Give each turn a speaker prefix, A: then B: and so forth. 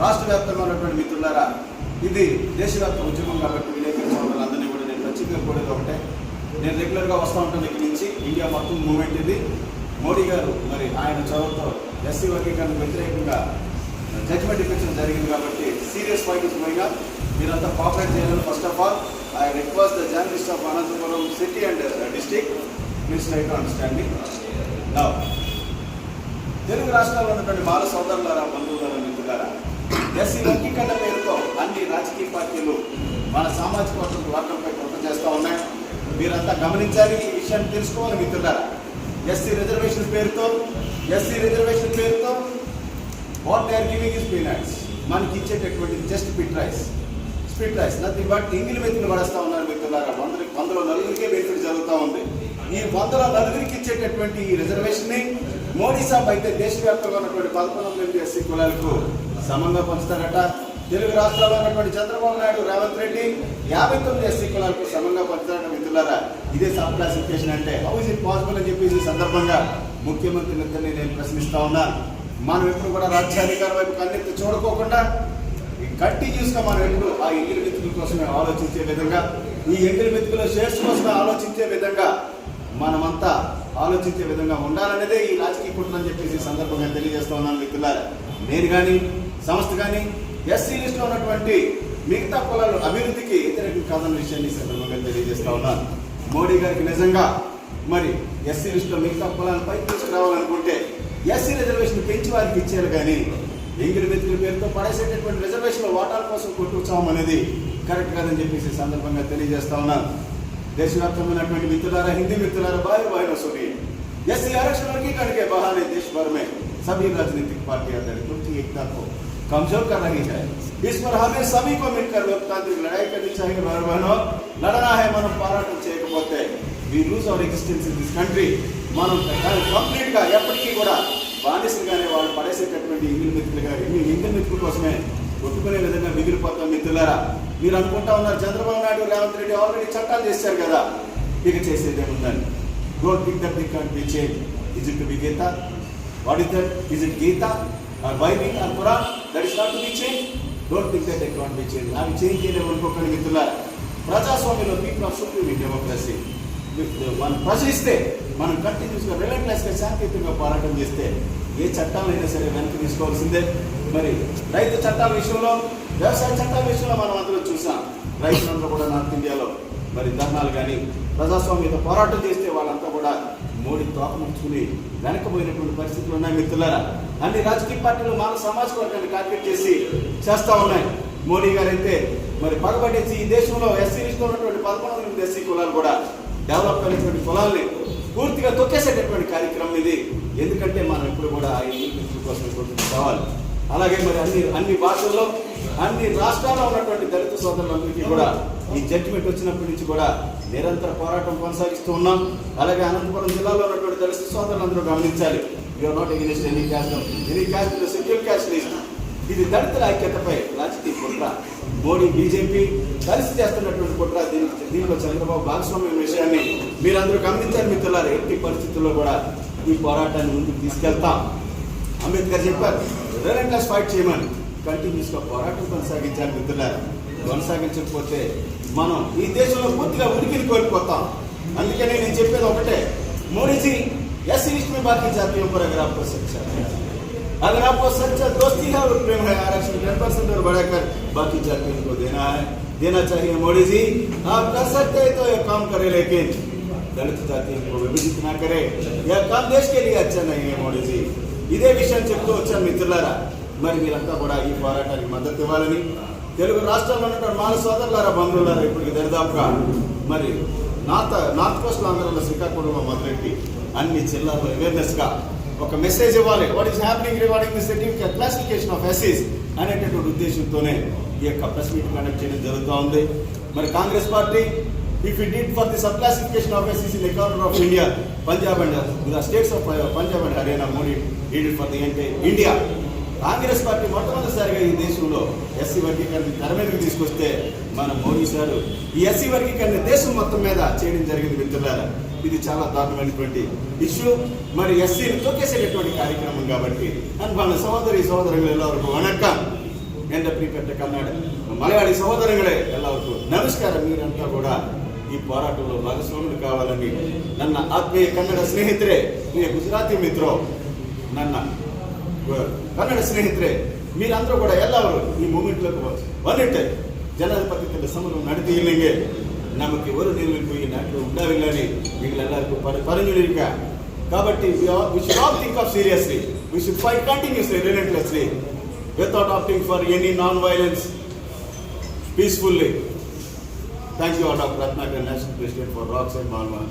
A: రాష్ట్ర వ్యాప్తంగా మిత్రులారా ఇది దేశవ్యాప్త ఉద్యమం కాబట్టి విలేకరించి కూడా నేను ప్రత్యేకంగా కూడా ఒకటే. నేను రెగ్యులర్గా వస్తూ ఉంటాను ఇక్కడి నుంచి. ఇండియా మొత్తం మూమెంట్ ఇది. మోడీ గారు మరి ఆయన చదువుతో ఎస్సీ వర్గీకరణకు వ్యతిరేకంగా జడ్జ్మెంట్ ఇప్పించడం జరిగింది కాబట్టి సీరియస్ పాయింట్ పోయిగా మీరంతా కోఆపరేట్ చేయాలని first of all I request the journalist of Anantapuram city and district please try to understanding నా తెలుగు రాష్ట్రాల్లో ఉన్నటువంటి బాల సోదరులారా బంధువులారా మిత్రులారా ఎస్సీ వర్గీకరణ పేరుతో అన్ని రాజకీయ పార్టీలు మన సామాజిక వర్గం వర్గంపై కుట్ర చేస్తూ ఉన్నాయి. మీరంతా గమనించాలి ఈ విషయాన్ని తెలుసుకోవాలి మిత్రులారా. ఎస్సీ రిజర్వేషన్ పేరుతో ఎస్సీ రిజర్వేషన్ పేరుతో what they are giving is peanuts మనకి ఇచ్చేటటువంటి just pit rice spit rice nothing but ఇంగిలి మెతుకులు పడేస్తా ఉన్నారు మిత్రులారా. వందల వందలో నలుగురికే బెనిఫిట్ జరుగుతూ ఉంది. ఈ వందల నలుగురికి ఇచ్చేటటువంటి ఈ రిజర్వేషన్ని మోడీ సాబ్ అయితే దేశవ్యాప్తంగా ఉన్నటువంటి పదకొండు వందల ఎస్సీ కులాలకు సమంగా పంచుతారట. తెలుగు రాష్ట్రాల్లో ఉన్నటువంటి చంద్రబాబు నాయుడు రేవంత్ రెడ్డి యాభై తొమ్మిది ఎస్సీ కులాలకు సమంగా పంచుతారట మిత్రులారా. ఇదే సబ్ క్లాసిఫికేషన్ అంటే హౌ ఇస్ ఇట్ పాసిబుల్ అని చెప్పేసి ఈ సందర్భంగా ముఖ్యమంత్రిని నేను ప్రశ్నిస్తా ఉన్నాను మనం ఎప్పుడు కూడా రాజ్యాధికారం వైపు కన్నెత్తి చూడకోకుండా గట్టి గా మనం ఎప్పుడు ఆ ఎంగిలి మెతుకుల కోసమే ఆలోచించే విధంగా ఈ ఎంగిలి మెతుకుల షేర్స్ కోసమే ఆలోచించే విధంగా మనమంతా ఆలోచించే విధంగా ఉండాలనేదే ఈ రాజకీయ కుట్ర అని చెప్పేసి సందర్భంగా తెలియజేస్తా ఉన్నాను మిత్రులారా. నేను కానీ సంస్థ కానీ ఎస్సీ లిస్ట్లో ఉన్నటువంటి మిగతా కులాల అభివృద్ధికి వ్యతిరేకం కాదన్న విషయాన్ని సందర్భంగా తెలియజేస్తా ఉన్నాను. మోడీ గారికి నిజంగా మరి ఎస్సీ లిస్టులో మిగతా కులాలను పైకి తీసుకురావాలనుకుంటే ఎస్సీ రిజర్వేషన్ పెంచి వారికి ఇచ్చారు కానీ ఎంగిలి వెతుకుల పేరుతో పడేసేటటువంటి రిజర్వేషన్ల వాటాల కోసం కొట్టుకుచాం అనేది కరెక్ట్ కాదని చెప్పేసి సందర్భంగా తెలియజేస్తా ఉన్నాను దేశవ్యాప్తమైనటువంటి మిత్రులారా హిందీ మిత్రులారా బాయ్ బాయ్ సోని ఎస్సీ आरक्षण की करके बहाने देश भर में सभी राजनीतिक पार्टियां दलितों की एकता హై कमजोर कर रही है इस पर हमें सभी को मिलकर लोकतांत्रिक लड़ाई करनी चाहिए చేయకపోతే we lose our existence in this country మనం కంప్లీట్ కంప్లీట్గా ఎప్పటికీ కూడా బానిసలుగానే వాళ్ళు పడేసేటటువంటి ఇంగిల్ మిత్రులుగా ఇంగిల్ మిత్రుల కోసమే ఒప్పుకునే విధంగా మిగిలిపోతాం మిత్రులారా మీరు అనుకుంటా ఉన్నారు చంద్రబాబు నాయుడు రేవంత్ రెడ్డి ఆల్రెడీ చట్టాలు చేశారు కదా ఇక చేసేది ఏముందని don't think that can't be change is it be Gita what is that is it Gita or Bible or Quran that is not be change don't think that it can't be change అవి change చేయలేము అనుకోకండి మిత్రులారా ప్రజాస్వామ్యంలో people of supreme democracy మనం ప్రశ్నిస్తే మనం కంటిన్యూస్గా రిలెంట్లెస్గా శాంతియుతంగా పోరాటం చేస్తే ఏ చట్టాలైనా సరే వెనక్కి తీసుకోవాల్సిందే. మరి రైతు చట్టాల విషయంలో వ్యవసాయ చట్టాల విషయంలో మనం అందరం చూసాం. రైతులందరూ కూడా నార్త్ ఇండియాలో మరి ధర్నాలు కానీ ప్రజాస్వామ్యత పోరాటం చేస్తే వాళ్ళంతా కూడా మోడీ తోక ముంచుకుని వెనకపోయినటువంటి పరిస్థితులు ఉన్నాయి మిత్రులారా. అన్ని రాజకీయ పార్టీలు మన సమాజ వర్గాన్ని టార్గెట్ చేసి చేస్తూ ఉన్నాయి. మోడీ గారు అయితే మరి పగబట్టేసి ఈ దేశంలో ఎస్సీ లిస్టులో ఉన్నటువంటి పదకొండు ఎస్సీ కులాలు కూడా డెవలప్ అయినటువంటి కులాల్ని పూర్తిగా తొక్కేసేటటువంటి కార్యక్రమం ఇది. ఎందుకంటే మనం ఇప్పుడు కూడా ఈ కోసం కావాలి అలాగే మరి అన్ని అన్ని భాషల్లో అన్ని రాష్ట్రాల్లో ఉన్నటువంటి దళిత సోదరులందరికీ కూడా ఈ జడ్జిమెంట్ వచ్చినప్పటి నుంచి కూడా నిరంతర పోరాటం కొనసాగిస్తూ ఉన్నాం. అలాగే అనంతపురం జిల్లాలో ఉన్నటువంటి దళిత సోదరులందరూ గమనించాలి. You are not against any caste any caste schedule caste list ఇది దళితుల ఐక్యతపై రాజకీయ కుట్ర మోడీ బీజేపీ కలిసి చేస్తున్నటువంటి కుట్ర దీని దీనిలో చంద్రబాబు భాగస్వామ్యం విషయాన్ని మీరందరూ గమనించారు మిత్రులారు ఎట్టి పరిస్థితుల్లో కూడా ఈ పోరాటాన్ని ముందుకు తీసుకెళ్తాం అంబేద్కర్ చెప్పారు రిలెంట్లెస్ ఫైట్ చేయమని కంటిన్యూస్ గా పోరాటం కొనసాగించాలి మిత్రులారు కొనసాగించకపోతే మనం ఈ దేశంలో పూర్తిగా ఉనికిని కోల్పోతాం అందుకనే నేను చెప్పేది ఒకటే మోడీజీ ఎస్సీ लिस्ट में बाकी जातियों पर अगर आपको सच्चा है अगर आपको सच्चा दोस्ती है और प्रेम है आरक्षण टेन परसेंट और बढ़ाकर बाकी जातियों को देना है देना चाहिए मोदी जी आप कर सकते हैं तो ये काम करे लेकिन दलित जातियों को विभजित ना करे यह काम देश के लिए अच्छा नहीं है మోడీ జీ ఇదే విషయం చెప్తూ వచ్చాను మిత్రులారా మరి మీరంతా కూడా ఈ పోరాటానికి మద్దతు ఇవ్వాలని తెలుగు రాష్ట్రాల్లో ఉన్నటువంటి మాల సోదరులారా బంధువులారా ఇప్పటికి దరిదాపుగా మరి నార్త్ నార్త్ కోస్ట్ ఆంధ్రలో శ్రీకాకుళంలో మొదలెట్టి అన్ని జిల్లాల్లో అవేర్నెస్ గా ఒక మెసేజ్ ఇవ్వాలి. What is happening regarding the certificate classification of ఎస్సీస్ అనేటటువంటి ఉద్దేశంతోనే ఈ యొక్క ప్రెస్ మీట్ కండక్ట్ చేయడం జరుగుతూ ఉంది. మరి Congress party if it did for the sub classification of ఎస్సీస్ in economy of India Punjab and the states of Punjab and Haryana Modi did for the అంటే India Congress party మొట్టమొదటిసారిగా ఈ దేశంలో SC వర్గీకరణ తెర మీదకి తీసుకొస్తే మన మోడీ సారు ఈ ఎస్సీ వర్గీకరణ దేశం మొత్తం మీద చేయడం జరిగింది మిత్రులారా. ఇది చాలా దారుణమైనటువంటి ఇష్యూ మరి ఎస్సీలతో చేసేటటువంటి కార్యక్రమం కాబట్టి అన్బాన సహోదరి సహోదరులు ఎల్లవరకు వణక్కం ఎండ ప్రీపెట్ట కన్నాడు మలయాళి సహోదరులే ఎల్లవరకు నమస్కారం మీరంతా కూడా ఈ పోరాటంలో భాగస్వాములు కావాలని నన్న ఆత్మీయ కన్నడ ಸ್ನೇಹಿತರೆ మీ గుజరాతీ ಮಿತ್ರೋ నన్న కన్నడ ಸ್ನೇಹಿತರೆ మీరందరూ కూడా ఎల్లవరు ఈ మూమెంట్లోకి వన్ జనాధిపత్య సమరం నడితే ఇల్లింగే నమకు ఎవరు నిలిపి దాంట్లో ఉండాలని వీళ్ళెల్లరికీ పరిణులేక కాబట్టి we think of seriously we should fight continuously relentlessly without opting for any non violence peacefully thank you all doctor Ratnakar national president for rocks and Malwa